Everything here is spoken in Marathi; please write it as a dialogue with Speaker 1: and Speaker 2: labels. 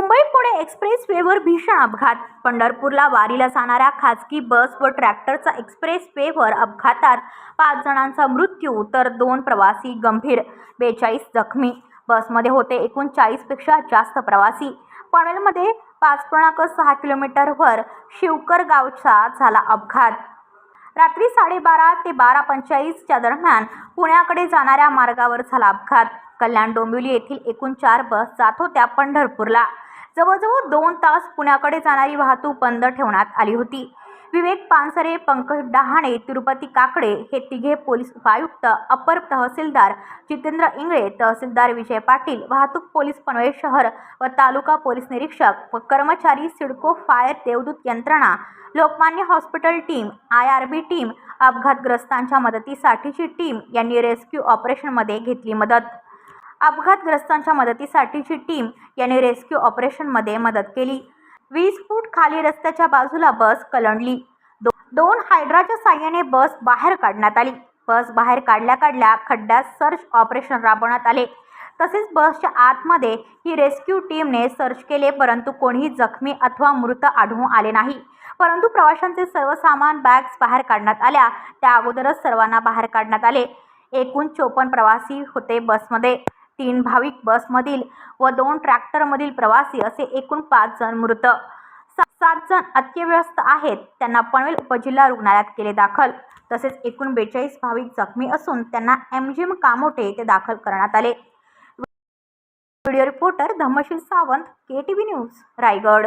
Speaker 1: मुंबई पुणे एक्सप्रेस वेवर भीषण अपघात. पंढरपूरला वारीला जाणाऱ्या खासगी बस व ट्रॅक्टरचा एक्सप्रेस वेवर अपघातात पाच जणांचा मृत्यू तर दोन प्रवासी गंभीर बेचाळीस जखमी. बसमध्ये होते एकूण चाळीसपेक्षा जास्त प्रवासी. पनवेलमध्ये पाच पूर्णांक सहा किलोमीटरवर शिवकर गावचा झाला अपघात. रात्री साडेबारा ते बारा पंचेचाळीसच्या दरम्यान पुण्याकडे जाणाऱ्या मार्गावर झाला अपघात. कल्याण डोंबिवली येथील एकूण चार बस जात होत्या पंढरपूरला. जवळजवळ दोन तास पुण्याकडे जाणारी वाहतूक बंद ठेवण्यात आली होती. विवेक पानसरे पंकज डहाणे तिरुपती काकडे हे तिघे पोलीस उपायुक्त अपर तहसीलदार जितेंद्र इंगळे तहसीलदार विजय पाटील वाहतूक पोलीस पनवेल शहर व तालुका पोलीस निरीक्षक व कर्मचारी सिडको फायर देवदूत यंत्रणा Lokmanya hospital team I R B team अपघातग्रस्तांच्या मदतीसाठीची टीम यांनी रेस्क्यू ऑपरेशनमध्ये घेतली मदत. अपघातग्रस्तांच्या मदतीसाठीची टीम यांनी रेस्क्यू ऑपरेशनमध्ये मदत केली. वीस फूट खाली रस्त्याच्या बाजूला बस कलंडली. दो दोन हायड्राच्या साह्याने बस बाहेर काढण्यात आली. बस बाहेर काढल्या काढल्या खड्ड्यात सर्च ऑपरेशन राबवण्यात आले. तसेच बसच्या आतमध्ये ही रेस्क्यू टीमने सर्च केले परंतु कोणीही जखमी अथवा मृत आढळून आले नाही. परंतु प्रवाशांचे सर्व सामान बॅग्स बाहेर काढण्यात आल्या. त्या अगोदरच सर्वांना बाहेर काढण्यात आले. एकूण चोपन्न प्रवासी होते बसमध्ये. तीन भाविक बसमधील व दोन ट्रॅक्टरमधील प्रवासी असे एकूण पाच जण मृत. सात जण अत्यव्यस्त आहेत. त्यांना पनवेल उपजिल्हा रुग्णालयात केले दाखल. तसेच एकूण बेचाळीस भाविक जखमी असून त्यांना एम जी एम कामोटे येथे दाखल करण्यात आले. Video reporter Dhammasheel Sawant K T V news Raigad.